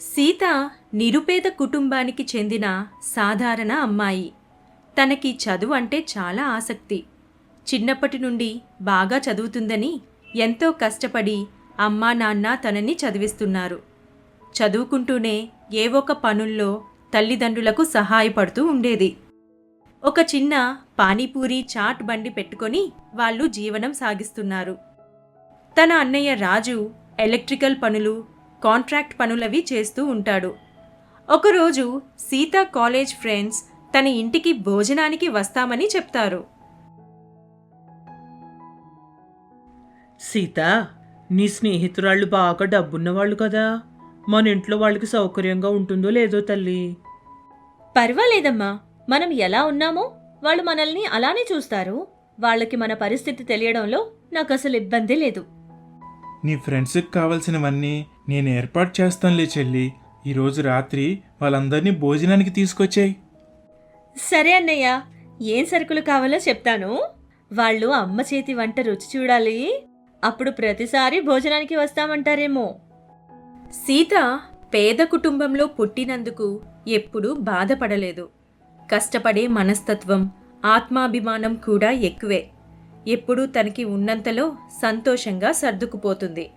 సీత నిరుపేద కుటుంబానికి చెందిన సాధారణ అమ్మాయి. తనకి చదువు అంటే చాలా ఆసక్తి. చిన్నప్పటి నుండి బాగా చదువుతుందని ఎంతో కష్టపడి అమ్మా నాన్న తనని చదివిస్తున్నారు. చదువుకుంటూనే ఏ ఒక పనుల్లో తల్లిదండ్రులకు సహాయపడుతూ ఉండేది. ఒక చిన్న పానీపూరి చాట్ బండి పెట్టుకొని వాళ్ళు జీవనం సాగిస్తున్నారు. తన అన్నయ్య రాజు ఎలక్ట్రికల్ పనులు కాంట్రాక్ట్ పనులవి చేస్తూ ఉంటాడు. ఒకరోజు సీత కాలేజ్ ఫ్రెండ్స్ తన ఇంటికి భోజనానికి వస్తామని చెప్తారు. సీత నీ స్నేహితురాళ్ళు బాగా డబ్బున్నవాళ్ళు కదా. మన ఇంట్లో వాళ్ళకి సౌకర్యంగా ఉంటుందో లేదో తల్లి. పర్వాలేదమ్మా. మనం ఎలా ఉన్నామో వాళ్ళు మనల్ని అలానే చూస్తారు. వాళ్ళకి మన పరిస్థితి తెలియడంలో నాకు అసలు ఇబ్బంది లేదు. నీ ఫ్రెండ్స్కి కావలసినవన్నీ నేను ఏర్పాటు చేస్తానులే చెల్లి. ఈరోజు రాత్రి వాళ్ళందరినీ భోజనానికి తీసుకొచ్చాయి. సరే అన్నయ్య. ఏం సరుకులు కావాలో చెప్తాను. వాళ్ళు అమ్మ చేతి వంట రుచి చూడాలి. అప్పుడు ప్రతిసారి భోజనానికి వస్తామంటారేమో. సీత పేద కుటుంబంలో పుట్టినందుకు ఎప్పుడూ బాధపడలేదు. కష్టపడే మనస్తత్వం ఆత్మాభిమానం కూడా ఎక్కువే. ఎప్పుడూ తనకి ఉన్నంతలో సంతోషంగా సర్దుకుపోతుంది.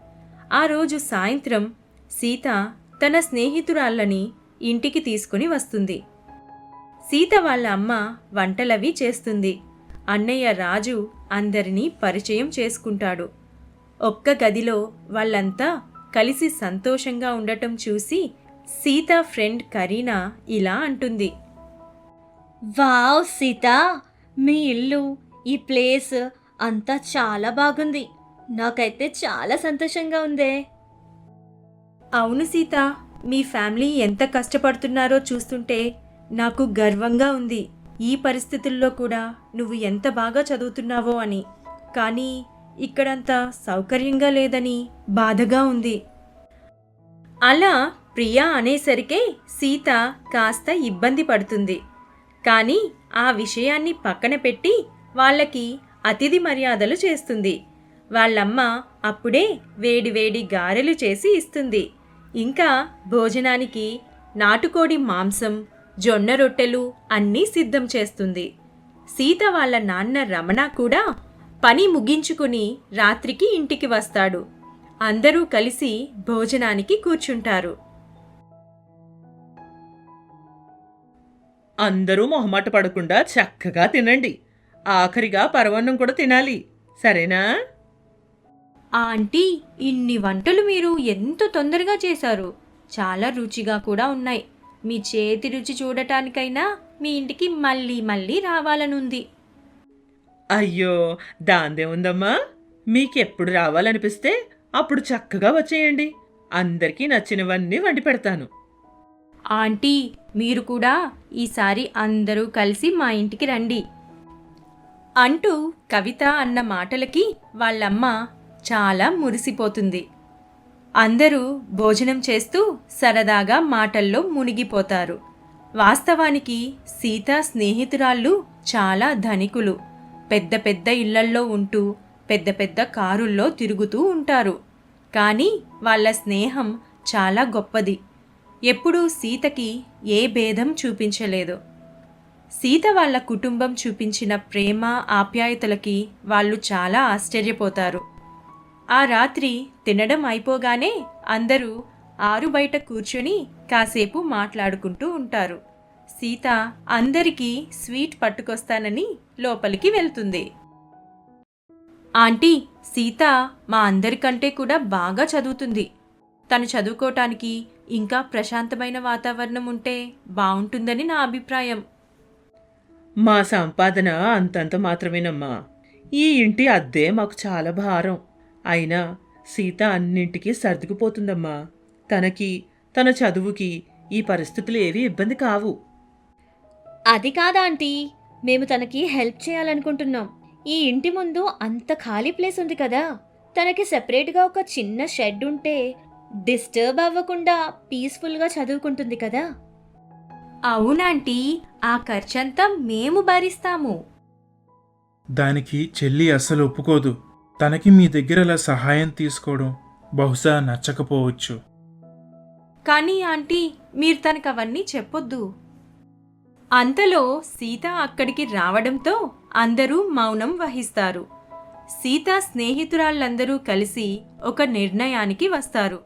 ఆ రోజు సాయంత్రం సీత తన స్నేహితురాళ్ళని ఇంటికి తీసుకుని వస్తుంది. సీత వాళ్ళ అమ్మ వంటలవి చేస్తుంది. అన్నయ్య రాజు అందరినీ పరిచయం చేసుకుంటాడు. ఒక్క గదిలో వాళ్ళంతా కలిసి సంతోషంగా ఉండటం చూసి సీత ఫ్రెండ్ కరీనా ఇలా అంటుంది. వావ్ సీత మీ ఇల్లు ఈ ప్లేస్ అంతా చాలా బాగుంది. నాకైతే చాలా సంతోషంగా ఉందే. అవును సీత మీ ఫ్యామిలీ ఎంత కష్టపడుతున్నారో చూస్తుంటే నాకు గర్వంగా ఉంది. ఈ పరిస్థితుల్లో కూడా నువ్వు ఎంత బాగా చదువుతున్నావో అని. కానీ ఇక్కడంత సౌకర్యంగా లేదని బాధగా ఉంది. అలా ప్రియా అనేసరికే సీత కాస్త ఇబ్బంది పడుతుంది. కానీ ఆ విషయాన్ని పక్కన పెట్టి వాళ్ళకి అతిథి మర్యాదలు చేస్తుంది. వాళ్ళమ్మ అప్పుడే వేడివేడి గారెలు చేసి ఇస్తుంది. ఇంకా భోజనానికి నాటుకోడి మాంసం జొన్న రొట్టెలు అన్నీ సిద్ధం చేస్తుంది. సీత వాళ్ళ నాన్న రమణ కూడా పని ముగించుకుని రాత్రికి ఇంటికి వస్తాడు. అందరూ కలిసి భోజనానికి కూర్చుంటారు. అందరూ మొహమాట పడకుండా చక్కగా తినండి. ఆఖరిగా పరవన్నం కూడా తినాలి. సరేనా? ఆంటీ ఇన్ని వంటలు మీరు ఎంత తొందరగా చేశారు? చాలా రుచిగా కూడా ఉన్నాయి. మీ చేతి రుచి చూడటానికైనా మీ ఇంటికి మళ్ళీ మళ్ళీ రావాలనుంది. అయ్యో దాందే ఉందమ్మా. మీకెప్పుడు రావాలనిపిస్తే అప్పుడు చక్కగా వచ్చేయండి. అందరికీ నచ్చినవన్నీ వండి పెడతాను. ఆంటీ మీరు కూడా ఈసారి అందరూ కలిసి మా ఇంటికి రండి. అంటూ కవిత అన్న మాటలకి వాళ్ళమ్మ చాలా మురిసిపోతుంది. అందరూ భోజనం చేస్తూ సరదాగా మాటల్లో మునిగిపోతారు. వాస్తవానికి సీత స్నేహితురాళ్ళు చాలా ధనికులు. పెద్ద పెద్ద ఇళ్ళల్లో ఉంటూ పెద్ద పెద్ద కారుల్లో తిరుగుతూ ఉంటారు. కానీ వాళ్ళ స్నేహం చాలా గొప్పది. ఎప్పుడూ సీతకి ఏ భేదం చూపించలేదు. సీత వాళ్ళ కుటుంబం చూపించిన ప్రేమ ఆప్యాయతలకి వాళ్ళు చాలా ఆశ్చర్యపోతారు. ఆ రాత్రి తినడం అయిపోగానే అందరూ ఆరు బయట కూర్చొని కాసేపు మాట్లాడుకుంటూ ఉంటారు. సీత అందరికీ స్వీట్ పట్టుకొస్తానని లోపలికి వెళ్తుంది. ఆంటీ సీత మా అందరికంటే కూడా బాగా చదువుతుంది. తను చదువుకోవటానికి ఇంకా ప్రశాంతమైన వాతావరణం ఉంటే బాగుంటుందని నా అభిప్రాయం. మా సంపాదన అంతంత మాత్రమేనమ్మా. ఈ ఇంటి అద్దే మాకు చాలా భారం. అయినా సీత అన్నింటికీ సర్దుకుపోతుందమ్మా. తనకి తన చదువుకి ఈ పరిస్థితులు ఏవి ఇబ్బంది కావు. అది కాదా ఆంటీ? మేము తనకి హెల్ప్ చేయాలనుకుంటున్నాం. ఈ ఇంటి ముందు అంత ఖాళీ ప్లేస్ ఉంది కదా. తనకి సెపరేట్గా ఒక చిన్న షెడ్ ఉంటే డిస్టర్బ్ అవ్వకుండా పీస్ఫుల్గా చదువుకుంటుంది కదా. అవునాంటీ ఆ ఖర్చంతా మేము భరిస్తాము. దానికి చెల్లి అస్సలు ఒప్పుకోదు. తనకి మీ దగ్గర అలా సహాయం తీసుకోవడం బహుశా నచ్చకపోవచ్చు. కానీ ఆంటీ మీరు తనకు అవన్నీ చెప్పొద్దు. అంతలో సీత అక్కడికి రావడంతో అందరూ మౌనం వహిస్తారు. సీత స్నేహితురాళ్ళందరూ కలిసి ఒక నిర్ణయానికి వస్తారు.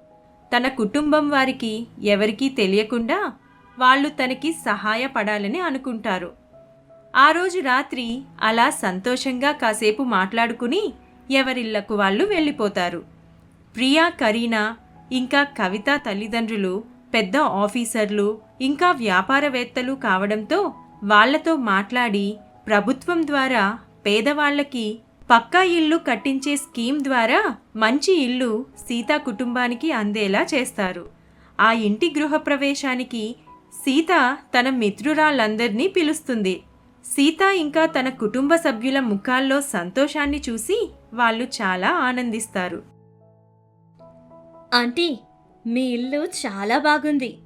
తన కుటుంబం వారికి ఎవరికీ తెలియకుండా వాళ్ళు తనకి సహాయపడాలని అనుకుంటారు. ఆ రోజు రాత్రి అలా సంతోషంగా కాసేపు మాట్లాడుకుని ఎవరిళ్ళకు వాళ్ళు వెళ్ళిపోతారు. ప్రియా కరీనా ఇంకా కవిత తల్లిదండ్రులు పెద్ద ఆఫీసర్లు ఇంకా వ్యాపారవేత్తలు కావడంతో వాళ్ళతో మాట్లాడి ప్రభుత్వం ద్వారా పేదవాళ్ళకి పక్కా ఇల్లు కట్టించే స్కీమ్ ద్వారా మంచి ఇల్లు సీత కుటుంబానికి అందేలా చేస్తారు. ఆ ఇంటి గృహప్రవేశానికి సీత తన మిత్రురాళ్ళందరినీ పిలుస్తుంది. సీత ఇంకా తన కుటుంబ సభ్యుల ముఖాల్లో సంతోషాన్ని చూసి వాళ్ళు చాలా ఆనందిస్తారు. ఆంటీ మీ ఇల్లు చాలా బాగుంది.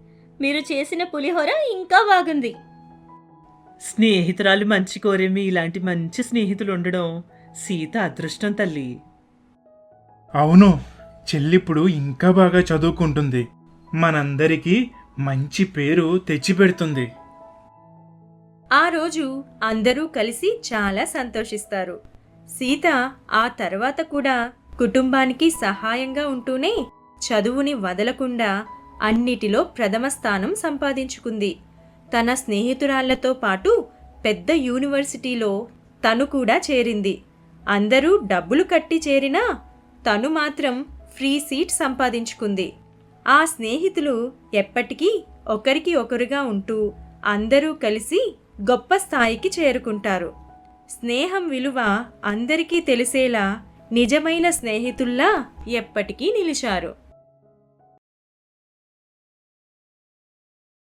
మీరు చేసిన పులిహోర ఇంకా బాగుంది. స్నేహితురాలు మంచి కోరే మీ ఇలాంటి మంచి స్నేహితులు ఉండడం సీత అదృష్టం తల్లి. అవును చెల్లిప్పుడు ఇంకా బాగా చదువుకుంటుంది. మనందరికీ మంచి పేరు తెచ్చిపెడుతుంది. ఆ రోజు అందరూ కలిసి చాలా సంతోషిస్తారు. సీత ఆ తర్వాత కూడా కుటుంబానికి సహాయంగా ఉంటూనే చదువుని వదలకుండా అన్నిటిలో ప్రథమ స్థానం సంపాదించుకుంది. తన స్నేహితురాళ్ళతో పాటు పెద్ద యూనివర్సిటీలో తను కూడా చేరింది. అందరూ డబ్బులు కట్టి చేరినా తను మాత్రం ఫ్రీ సీట్ సంపాదించుకుంది. ఆ స్నేహితులు ఎప్పటికీ ఒకరికి ఒకరుగా ఉంటూ అందరూ కలిసి గొప్ప స్థాయికి చేరుకుంటారు. స్నేహం విలువ అందరికీ తెలిసేలా నిజమైన స్నేహితుల్లా ఎప్పటికీ నిలిచారు.